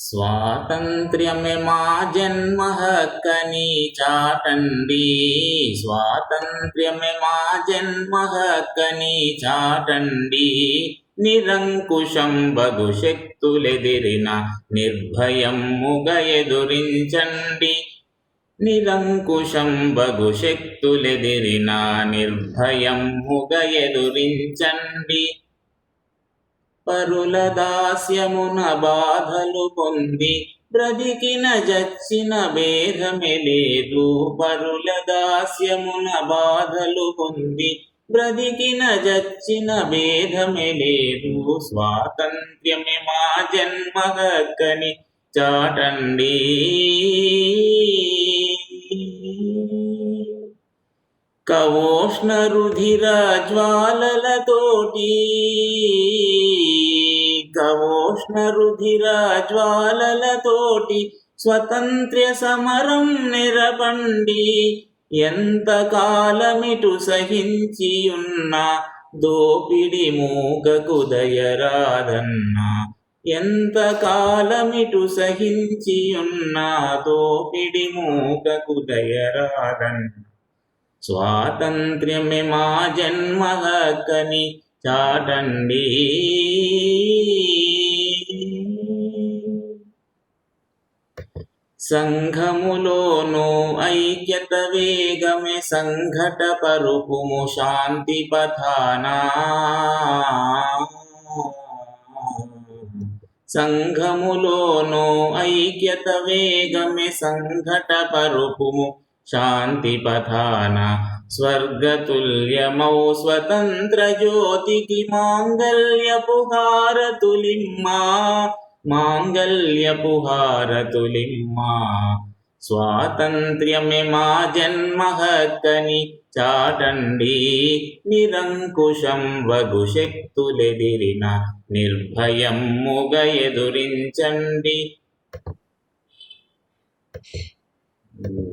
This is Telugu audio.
స్వాతంత్ర్యమే మా జన్మ హక్కని చాటండి. స్వాతంత్ర్యమే మా జన్మ హక్కని చాటండి. నిరంకుశం బగు శక్తులెదిరిన నిర్భయముగ ఎదురించండి. నిరంకుశం బగు శక్తులెదిరిన నిర్భయముగ ఎదురించండి. పరుల దాస్యమున బాధలు పొంది బ్రతికిన జచ్చిన భేదమే లేదు. పరుల దాస్యమున బాధలు పొంది బ్రతికిన జచ్చిన భేదమే లేదు. స్వాతంత్ర్యమే మా జన్మ హక్కని చాటండి. కవోష్ణ రుధిర జ్వాలలతోటి కవోష్ణ రుధిర జ్వాలలతోటి స్వతంత్ర సమరం నిరపండి. ఎంత కాలమిటు సహించియున్న దోపిడి మూగకు దయరాదన్నా. ఎంత కాలమిటు సహించియున్న దోపిడి మూగకు దయరాదన్నా. స్వాతంత్ర్యమే మా జన్మ హక్కని చాటండి. సంఘములోను ఐక్యత వేగమే సంఘట పరుపుము శాంతి పథానా సంఘములోను ఐక్యత వేగమే సంఘట పరుపుము శాంతి పథాన స్వర్గతుల్యమౌ స్వతంత్ర జ్యోతికి మాంగల్యపు హారతులిమ్మా మాంగల్యపుహారతులిమ్మా స్వాతంత్ర్యమే మా జన్మ హక్కని చాటండి నిరంకుశం వగు శక్తులెదిరిన నిర్భయముగ ఎదురించండి Mm-hmm.